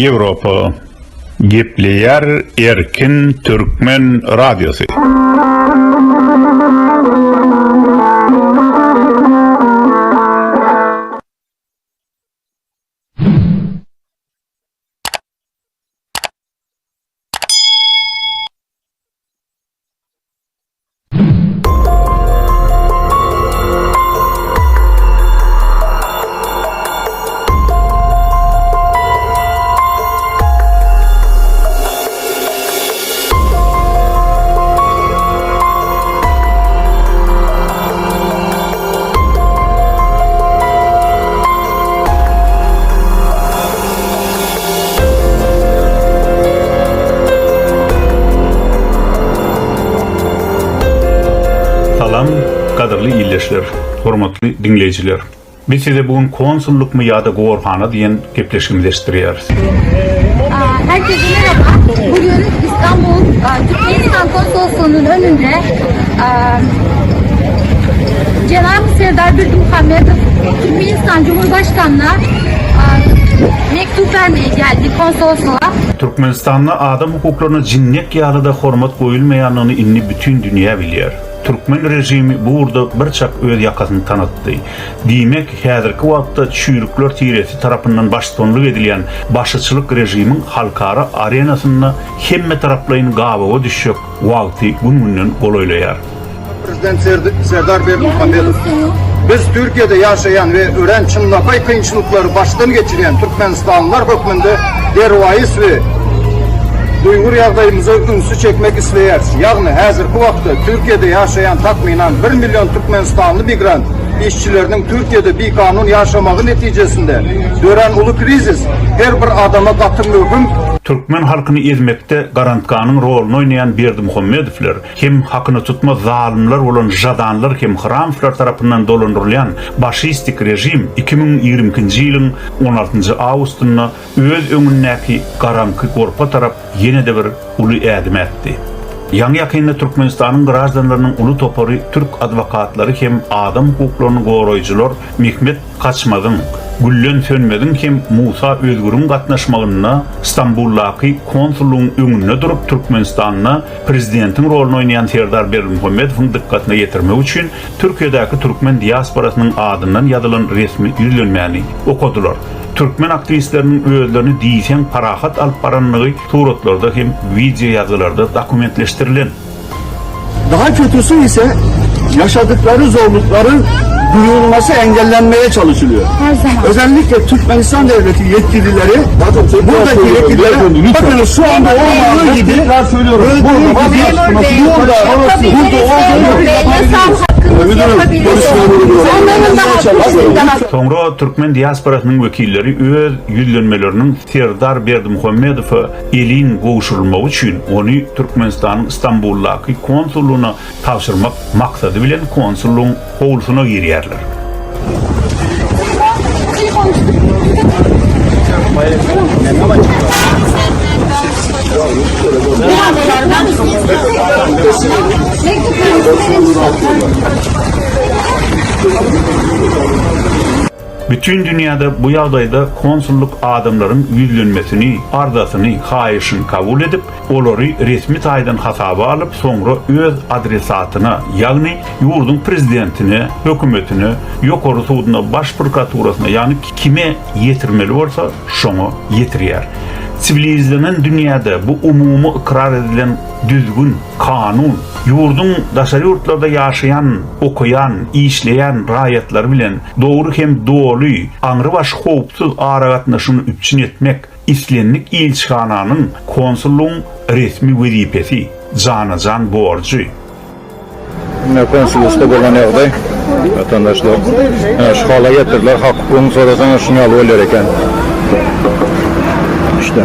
Yevropa Gepleyer Erkin Türkmen Radyosu. Salam, kadırlı illeşler, hormatly dinleyijiler. Biz size bugün konsulluk mu ýa-da gorhana diýen gepleşigimizi eşitdirýäris. Aa, Herkese merhaba. Bugün İstanbul Türkmenistan Konsolosluğu'nun önünde Cenab-ı Serdar Bülgünmuhamedov Türkmenistan Cumhurbaşkanı'na mektup vermeye geldi konsolosluğa. Türkmenistan'da adam hukuklaryna jinnek ýalyda hormat goýulmaýanyny inni bütün dünýä bilýär. Türkmen rejimi bu urda bir çak öz yakasyny tanıtdy. Diýmek, häzirki wagtda çüýrükler tiresi tarapyndan baştonluk edilýän başçylyk rejimiň halkara arenasyna hemme taraplaryň gabaga düşjek wagty gününden golaýlaýar. Prezident Serd- Serdar Berdimuhamedov biz Türkiye'de yaşayan ve öğren çınlapay kıyınçılıkları baştan geçiren Türkmenistanlılar hükmünde dervayis ve Uygur yağdayımıza ünsü çekmek isteyer. Yani hazır bu vakti Türkiye'de yaşayan takminan 1 milyon Türkmenistanlı migrant işçilerinin Türkiye'de bir kanun yaşamağı neticesinde dören ulu krizis her bir adama katı mühüm Türkmen halkyny ezmekde garantkanyň rolunu oýnaýan Berdi Muhammedowler hem hakyny tutma zalimler bolan jadanlar hem Hramfler tarapyndan dolandyrylýan başistik rejim 2020-nji ýylyň 16-njy awgustyna öz öňündäki garanky gorpa tarap ýene-de bir uly ädim etdi. Ýa-ni ýakynda Türkmenistanyň grażdanlarynyň uly topary türk adwokatlary hem adam hukuklaryny goraýjylar Mehmet Kaçmagyň Güllen sönmedin hem Musa Özgür'ün katnaşmagyna İstanbul'daki konsulluğun öňünde durup Türkmenistan'na prezidentin rolunu oynayan Serdar Berdimuhammedowyň dikkatine getirmek üçin Türkiýedäki Türkmen diasporasynyň adından ýazylan resmi ýüzlenmäni okudular. Türkmen aktivistlerinin özlerini diýsen parahat alıp baranlygy suratlarda hem video ýazylarda dokumentleşdirilen. Daha kötüsü ise yaşadıkları zorlukların duyulması engellenmeye çalışılıyor. Her zaman. Özellikle Türkmenistan Devleti yetkilileri buradaki yetkilileri bakın şu anda olmadığı gibi gibi burada burada olduğunu Yasal hakkınızı yapabilirsiniz. Onların da hakkı Soňra Türkmen diasporasynyň wekilleri öz ýüzlenmeleriniň Serdar Berdimuhammedowa elin gowşurulmagy üçin ony Türkmenistanyň İstanbuldaky konsullugyna tapşyrmak maksady bilen konsullugyň howlusyna girýärler. Bütün dünyada bu ýagdaýda konsulluk adamların ýüzlenmesini, ardasyny, haýyşyny kabul edip, olary resmi taýdan hasaba alyp, soňra öz adresatyna, ýagny ýurdun prezidentine, hökümetine, ýokary sudyna, baş prokuraturasyna, ýani kime ýetirmeli bolsa, şoňa ýetirýär. Sivilizlenen dünýäde bu umumy ikrar edilen düzgün kanun, yurdun daşary ýurtlarda ýaşayan, okuyan, işleyen raýatlar bilen dogry hem doly, aňry baş howpsuz aragatnaşyny üçin etmek islenlik ilçhananyň konsulluğun resmi wezipesi, jana-jan borçy. konsolosda bolan ýagdaý vatandaşlar şu hala getirdiler hak hukukyny sorasaň şunu alyp öler eken işte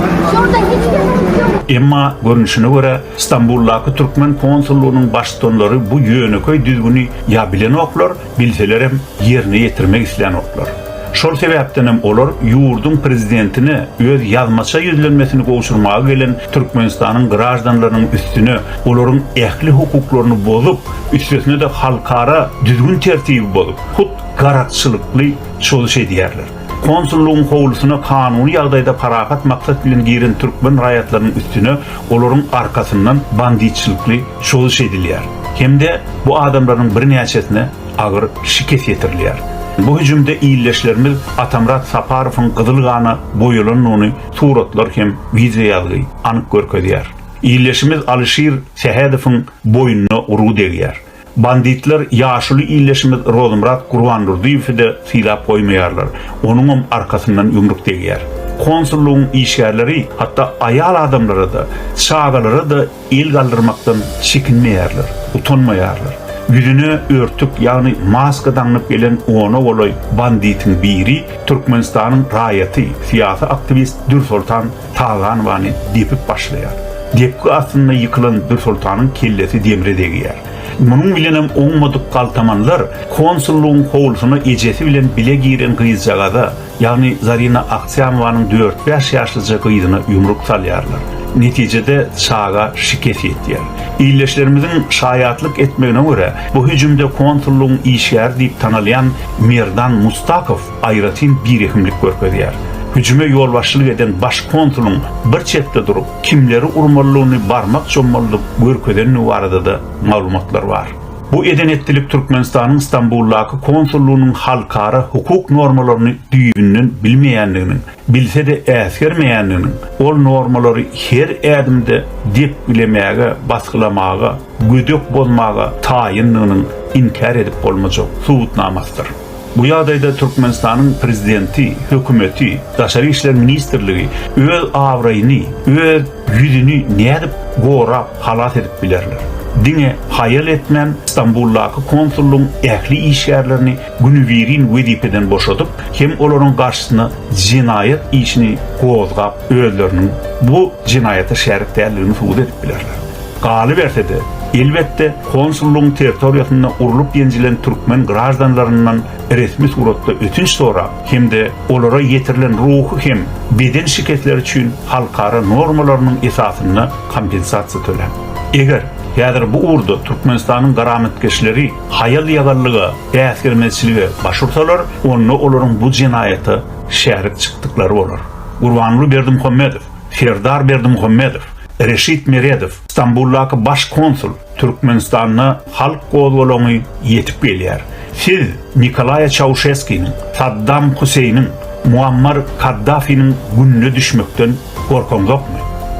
Emma görünüşüne göre İstanbul'daki Türkmen konsulluğunun baştonları bu yönököy düzgünü ya bilen oklar, bilseler hem yerine getirmek isteyen oklar. Şol sebäpden hem olar ýurdun prezidentini öz ýazmaça ýüzlenmesini gowşurmaga gelen Türkmenistanyň grażdanlarynyň üstüne olaryň ähli hukuklaryny bozup, üstesine de halkara düzgün tertibi bozup, hut garatçylykly çoluş edýärler. Konsulluğun howlusuna kanuni ýagdaýda parakat maksat bilen giren türkmen raýatlarynyň üstüne olaryň arkasyndan banditçilikli şoluş edilýär. Hemde bu adamlaryň bir näçesine agyr şikes ýetirilýär. Bu hüjümde iýilleşlerimiz Atamrat Saparowyň Gyzylgana boýulan ony suratlar hem video ýazgy anyk görkezýär. İyileşimiz Alişir Sehedowyň boynuna uru degýär. Banditler ýaşuly iyileşimiz Rozumrat Gurbanurdiýewi de silap koymaýarlar. Onuň arkasyndan ýumruk degýär. Konsulluğun işgärleri hatta ayal adamları da şagaları da il galdırmaktan çekinmeýärler, utanmaýarlar. Yüzüne örtük yani maska danlıp gelen ona olay banditin biri Türkmenistan'ın rayeti, siyasi aktivist Dür Sultan Tağan vani depip başlayar. Depki aslında yıkılan Dür Sultan'ın kellesi demre degiyar. Munun bilenem oňmadyk kaltamanlar konsulluğun howlusuna ejesi bilen bile giren gyzjagada, yani Zarina Aksiyamovanın 4-5 ýaşlyja gyzyna yumruk salýarlar. Neticede çağa şikes etdiler. İyileşlerimizin şayatlık etmegine göre bu hücumda konsulluğun işyer diýip tanalyan Merdan Mustakov aýratyn bir ehimlik görkezýär. Hücüme yol başçılık eden baş konsulun bir çette durup kimleri urmalylygyny barmak çommalyp görkezeni barada da maglumatlar var. Bu edenettilik Türkmenistan'ın İstanbul'daki konsulluğunun halkara hukuk normalaryny düýbünden bilmeýänliginin, bilse de äsgermeýänliginin, ol normalary her ädimde dep bilemäge, baskylamaga, gödök bolmaga taýinliginin inkar edip bolmajak subutnamasdyr. Bu ýagdaýda Türkmenistan'ın prezidenti, hökümeti, Daşary işler ministrligi öz awraýyny, öz ýüzüni nädip gorap halat edip bilerler. Dine hayal etmem İstanbul'daki konsulluğun ehli işyerlerini günüvirin vedipeden boşatıp hem olaryň karşısına cinayet işini kozgap özlerinin bu cinayete şerik değerlerini suud edip bilerler. Galy berse de elbette konsulluğun territoriýasynda urulup ýenjilen türkmen grajdanlaryndan resmi suratda ötünç sonra hem de olara yetirilen ruhu hem beden şiketleri üçin halkara normalarynyň esasyna kompensasiýa tölen. Eger Ýa-da bu urda Türkmenistan'ın garametkeşleri hayal yagallığı, äsgermezçiligi başursalar, onu olaryň bu jinayete şärik çykdyklary bolar. Gurbanly Berdimuhammedow, Ferdar Berdimuhammedow, Reşit Meredow, İstanbul'daki baş konsul Türkmenistan'a halk gozgolony yetip gelýär. Siz Nikolay Çavuşeski'nin, Saddam Hüseyin'in, Muammar Kaddafi'nin gününe düşmekten korkan yokmu?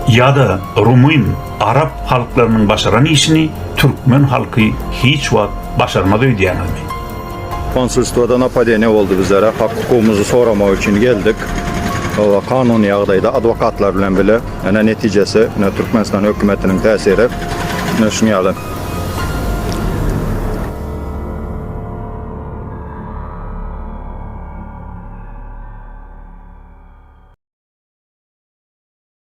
Ya da Rumun, Arap halklarının başaran işini Türkmen halkı hiç wagt başarmadı diýenmi? Konsulstwada napadene oldu bizlere. Hak hukukumuzu soramak için geldik. Kanuni ýagdaýda advokatlar bilen bile ene neticesi ne Türkmenistan hökümetiniň täsiri şunu ýaly